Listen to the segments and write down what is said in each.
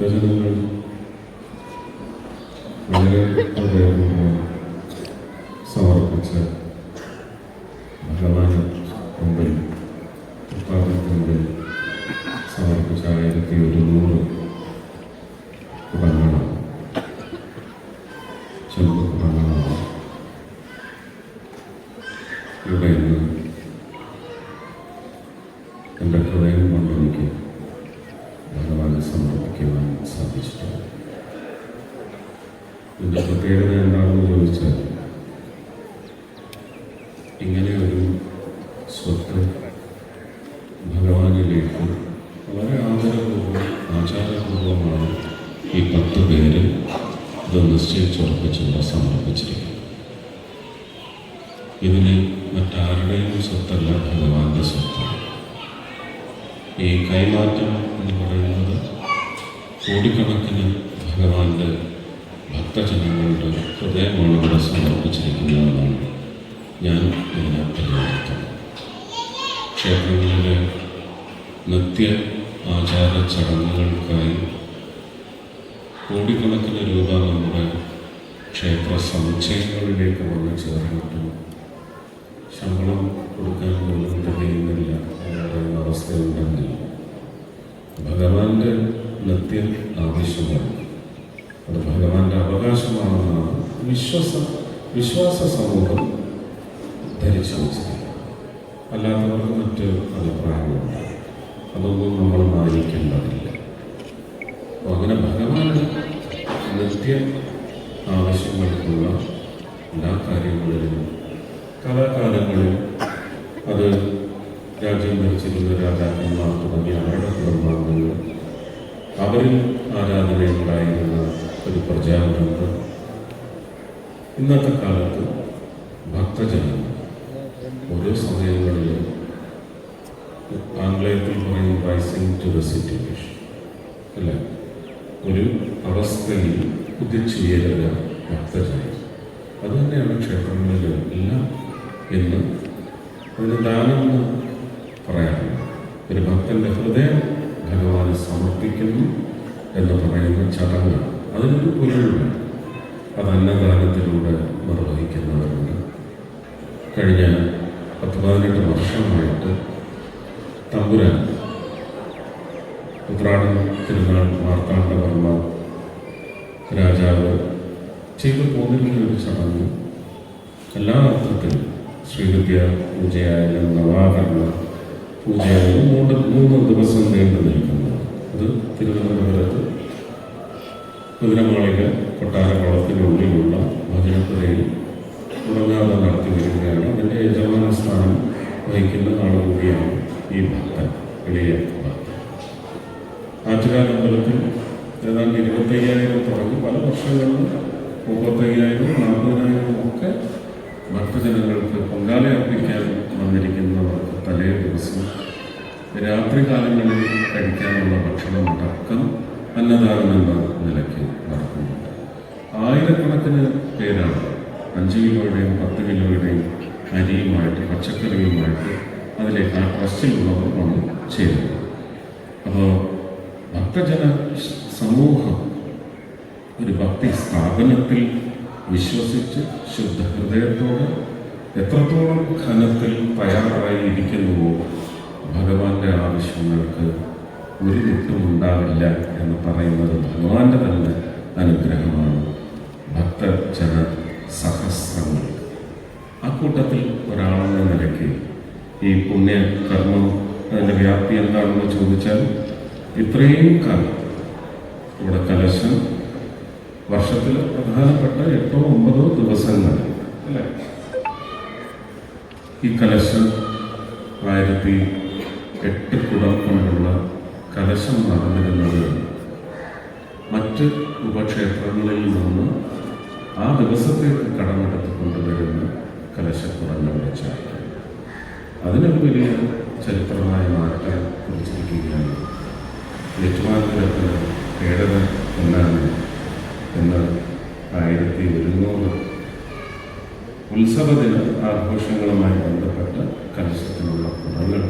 ഭക്തജനങ്ങൾ വളരെ സമർപ്പിച്ച ഭഗവാന് മുമ്പിൽ മുമ്പിൽ സമർപ്പിച്ച ആയിരത്തി ഒരുന്നൂറ് കുടങ്ങളാണ് സാധിച്ചിട്ടുണ്ട് ഇതിന്റെ പ്രത്യേകത എന്താണെന്ന് ചോദിച്ചാൽ ഇങ്ങനെ ഒരു സ്വത്ത് ഭഗവാനിലേക്ക് വളരെ ആദരപൂർവം ആചാരപൂർവമാണ് ഈ പത്ത് പേര് ഇത് നിശ്ചയിച്ചുറപ്പിച്ചുള്ള സമർപ്പിച്ചിരിക്കുന്നത്. ഇതിന് മറ്റാരുടെയും സ്വത്തല്ല ഭഗവാന്റെ സ്വത്താണ് ഈ കൈമാറ്റം എന്ന് പറയുന്നത് കോടിക്കണക്കിന് ഭഗവാന്റെ ഭക്തജനങ്ങളുടെ ഹൃദയമാണ് ഇവിടെ സമർപ്പിച്ചിരിക്കുന്നതെന്നാണ് ഞാൻ ഇതിനെ പരിഗണിക്കുന്നത്. ക്ഷേത്രങ്ങളിലെ നിത്യ ആചാര ചടങ്ങുകൾക്കായി കോടിക്കണക്കിന് രൂപ നമ്മുടെ ക്ഷേത്ര സമുച്ചയങ്ങളിലേക്ക് വന്ന് ചേർന്നിട്ടും ശമ്പളം കൊടുക്കാൻ പോലും തികയുന്നില്ല എന്ന് പറയുന്ന അവസ്ഥയുണ്ടെങ്കിൽ ഭഗവാന്റെ നിത്യം ആവശ്യമാണ് അത് ഭഗവാന്റെ അവകാശമാണെന്നാണ് വിശ്വാസ വിശ്വാസ സമൂഹം ധരിച്ചു വെച്ചിരിക്കുന്നത് അല്ലാത്തവർക്ക് മറ്റ് അഭിപ്രായങ്ങളുണ്ട്. അതൊന്നും നമ്മൾ മാനിക്കേണ്ടതില്ല. അപ്പോൾ അങ്ങനെ ഭഗവാന്റെ നിത്യ ആവശ്യങ്ങൾക്കുള്ള എല്ലാ കാര്യങ്ങളിലും കലാകാലങ്ങളിൽ അവരിൽ ആരാധനയുണ്ടായിരുന്ന ഒരു പ്രചാരണമുണ്ട് ഇന്നത്തെ കാലത്ത് ഭക്തജനം ഓരോ സമയങ്ങളിലും ആംഗ്ലേയത്തിൽ പറയും റൈസിംഗ് ടു ദ സിറ്റുവേഷൻ അല്ല? ഒരു അവസ്ഥയിൽ ഉദിച്ചുയരുക ഭക്തജനം. അതുതന്നെയാണ് ക്ഷേത്രങ്ങളിൽ എല്ലാം എന്ന് അതിന് ദാനം എന്ന് പറയാറുണ്ട്. ഒരു ഭക്തന്റെ ഹൃദയം ഭഗവാന് സമർപ്പിക്കുന്നു എന്ന് പറയുന്ന ചടങ്ങ് അതിനൊരു പൊരുളുണ്ട് അത് അന്നദാനത്തിലൂടെ നിർവഹിക്കുന്നവരുണ്ട്. കഴിഞ്ഞ പത്ത് പതിനെട്ട് വർഷമായിട്ട് തമ്പുരാൻ ഉത്രാടൻ തിരുനാൾ മാർത്താണ്ഡവർമ്മ രാജാവ് ചെയ്തു പോന്നിരുന്ന ഒരു ചടങ്ങ്. എല്ലാ അർത്ഥത്തിലും ശ്രീവിദ്യ പൂജയായാലും നവാകരണ പൂജയായാലും മൂന്ന് മൂന്ന് ദിവസം നീണ്ടു നിൽക്കുന്നത് അത് തിരുവനന്തപുരത്ത് കുതിരമാളിക കൊട്ടാരക്കുളത്തിനുള്ളിലുള്ള ഭജനപ്പുരയിൽ തുടങ്ങാതെ നടത്തി വരികയാണ്. അതിന്റെ യജമാന സ്ഥാനം വഹിക്കുന്ന ആൾ കൂടിയാണ് ഈ ഭക്തൻ എളിയ ഭക്തൻ. ആറ്റുകാൽ അമ്പലത്തിൽ ഏതാണ്ട് ഇരുപത്തയ്യായിരം തുടങ്ങി പല വർഷങ്ങളിലും മുപ്പത്തയ്യായിരം നാൽപ്പതിനായിരം ഒക്കെ ഭക്തജനങ്ങൾക്ക് പൊങ്കാല അർപ്പിക്കാൻ വന്നിരിക്കുന്നവർക്ക് തലേ ദിവസം രാത്രി കാലങ്ങളിൽ കഴിക്കാനുള്ള ഭക്ഷണം അടക്കം അന്നദാനം എന്ന നിലയ്ക്ക് നടക്കുന്നുണ്ട്. ആയിരക്കണക്കിന് പേരാണ് അഞ്ച് കിലോയുടെയും പത്ത് കിലോയുടെയും അരിയുമായിട്ട് പച്ചക്കറിയുമായിട്ട് അതിലേക്ക് ആ ട്രസ്റ്റിലുള്ളവർ വന്ന് ചേരുന്നത് അപ്പോൾ ഭക്തജന സമൂഹം ഒരു ഭക്തി സ്ഥാപനത്തിൽ വിശ്വസിച്ച് ശുദ്ധ ഹൃദയത്തോടെ എത്രത്തോളം ഖനത്തിൽ തയ്യാറായി ഇരിക്കുന്നുവോ ഭഗവാന്റെ ആവശ്യങ്ങൾക്ക് ഒരു തെറ്റും ഉണ്ടാവില്ല എന്ന് പറയുന്നത് ഭഗവാന്റെ തന്നെ അനുഗ്രഹമാണ്. ഭക്തജന സഹസ്രങ്ങൾ. ആ കൂട്ടത്തിൽ ഒരാളെന്ന നിലയ്ക്ക് ഈ പുണ്യ കർമ്മം അതിന്റെ വ്യാപ്തി എന്താണെന്ന് ചോദിച്ചാൽ ഇത്രയും കാലം ഇവിടെ കലശം വർഷത്തിൽ പ്രധാനപ്പെട്ട എട്ടോ ഒമ്പതോ ദിവസങ്ങൾ അല്ലേ? ഈ കലശം ആയിരത്തി എട്ട് കുടം കൊണ്ടുള്ള കലശം നടന്നിരുന്നത് മറ്റ് ഉപക്ഷേത്രങ്ങളിൽ നിന്ന് ആ ദിവസത്തേക്ക് കടമെടുത്ത് കൊണ്ടുവരുന്ന കലശക്കുടങ്ങൾ വെച്ചായിരുന്നു അതിനൊരു വലിയ ചരിത്രമായ മാറ്റം കുറിച്ചിരിക്കുകയാണ്. യജമാനത്തിന് ഏഴര എന്നാണ് എന്ന് ആയിരത്തി ഒരുന്നൂറ് ഉത്സവദിന ആഘോഷങ്ങളുമായി ബന്ധപ്പെട്ട കലശത്തിലുള്ള കുടങ്ങൾ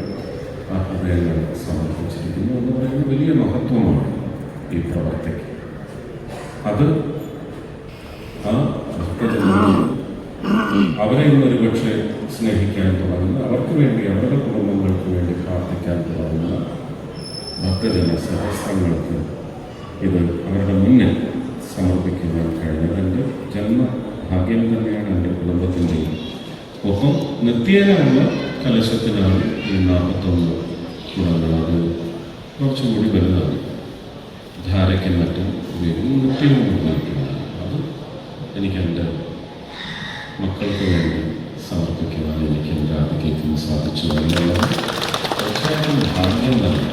ആ ഹൃദയങ്ങൾ സമർപ്പിച്ചിരിക്കുന്നു എന്ന് പറയുന്ന വലിയ മഹത്വമാണ് ഈ പ്രവർത്തിക്ക്. അത് ആ ഭക്തജനങ്ങൾ അവരെ ഇന്ന് ഒരുപക്ഷെ സ്നേഹിക്കാൻ തുടങ്ങുന്ന അവർക്ക് വേണ്ടി അവരുടെ കുടുംബങ്ങൾക്ക് വേണ്ടി പ്രാർത്ഥിക്കാൻ തുടങ്ങുന്ന ഭക്തജന സഹസ്രങ്ങൾക്ക് ഇത് അവരുടെ മുന്നിൽ സമർപ്പിക്കുവാൻ കഴിഞ്ഞത് എന്റെ ജന്മഭാഗ്യം തന്നെയാണ് എന്റെ കുടുംബത്തിന്റെയും. ഒപ്പം നിത്യേനയുള്ള കലശത്തിനാണ് ഈ നാൽപ്പത്തൊന്ന് തുടങ്ങുന്നത്. അത് വലുതാണ്. ധാരയ്ക്കും മറ്റും ഉപയോഗിക്കും. നിത്യവും അത് എനിക്ക് എന്റെ മക്കൾക്ക് വേണ്ടി സമർപ്പിക്കുവാൻ എനിക്ക് എന്റെ ആധിക്യത്തിന് സാധിച്ചു എന്നുള്ളത് തീർച്ചയായിട്ടും ഭാഗ്യം തന്നെ.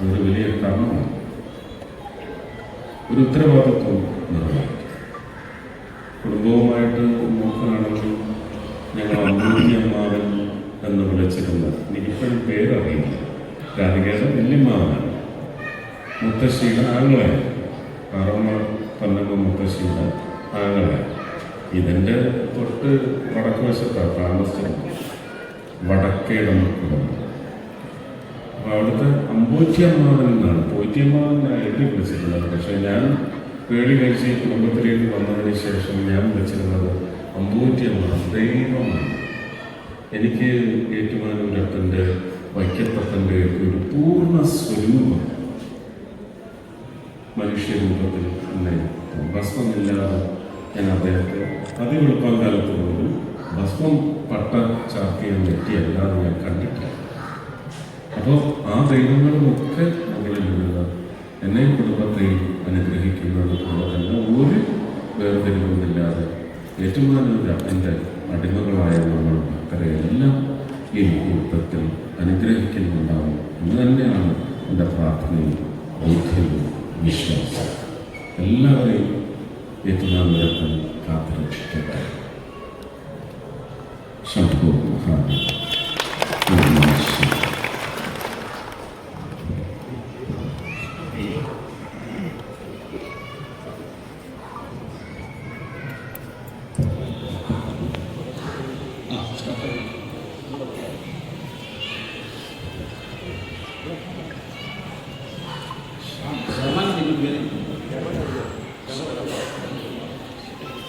അതൊരു വലിയ കർമ്മമാണ്. ഒരു ഉത്തരവാദിത്വം നിറവേറ്റി. കുടുംബവുമായിട്ട് നോക്കുകയാണെങ്കിൽ ഞങ്ങൾ അമ്മൂറ്റിയമ്മാവൻ എന്ന് വിളിച്ചിരുന്ന എനിക്കിപ്പോഴും പേരറിയില്ല. രാധികയുടെ വല്യമ്മാവനാണ്. മുത്തശ്ശിയുടെ ആങ്ങളെ പറമ്മ പന്നമ്മ മുത്തശ്ശിയുടെ ആങ്ങളെ ഇതിന്റെ തൊട്ട് വടക്ക് വശത്താണ് താമസിച്ചിരുന്നത്. വടക്കേടം കുടുംബം അപ്പോൾ അവിടുത്തെ അമ്പൂറ്റിയമ്മാവൻ എന്നാണ് പോറ്റിയമ്മാവൻ എഴുതി വിളിച്ചിരുന്നത് പക്ഷേ ഞാൻ പേടി കഴിച്ച് ഈ കുടുംബത്തിലേക്ക് വന്നതിന് ശേഷം ഞാൻ വിളിച്ചിരുന്നത് അമ്പൂറ്റിയമ്മ ദൈവമാണ്. എനിക്ക് ഏറ്റുമാനൂരപ്പന്റെ വൈക്കത്തപ്പന്റെ ഒരു പൂർണ സ്വരൂപം. മനുഷ്യരൂപത്തിൽ തന്നെ ഭസ്മമില്ലാതെ ഞാൻ അദ്ദേഹത്തെ അതിവെളുപ്പം കാലത്ത് പോലും ഭസ്മം പട്ട ചാർത്തിയ നെറ്റിയല്ലാതെ ഞാൻ കണ്ടിട്ടില്ല. അപ്പോൾ ആ ദൈവങ്ങളുമൊക്കെ മുകളിലുള്ള എന്നെ കുടുംബത്തെയും അനുഗ്രഹിക്കുന്നത് പോലെ തന്നെ ഒരു വേർതിരിവുമില്ലാതെ ഏറ്റുമാനൂർ അതിന്റെ അടിമകളായ നമ്മൾ ഭക്തരെയെല്ലാം ഈ മുഹൂർത്തത്തിൽ അനുഗ്രഹിക്കുന്നുണ്ടാവും. എന്ന് തന്നെയാണ് എന്റെ പ്രാർത്ഥനയും ബോധ്യവും വിശ്വാസം എല്ലാവരെയും ഏറ്റുമാനൂരപ്പൻ കാത്തുരക്ഷിക്കട്ടെ. ശംഭു മഹാദേവ്.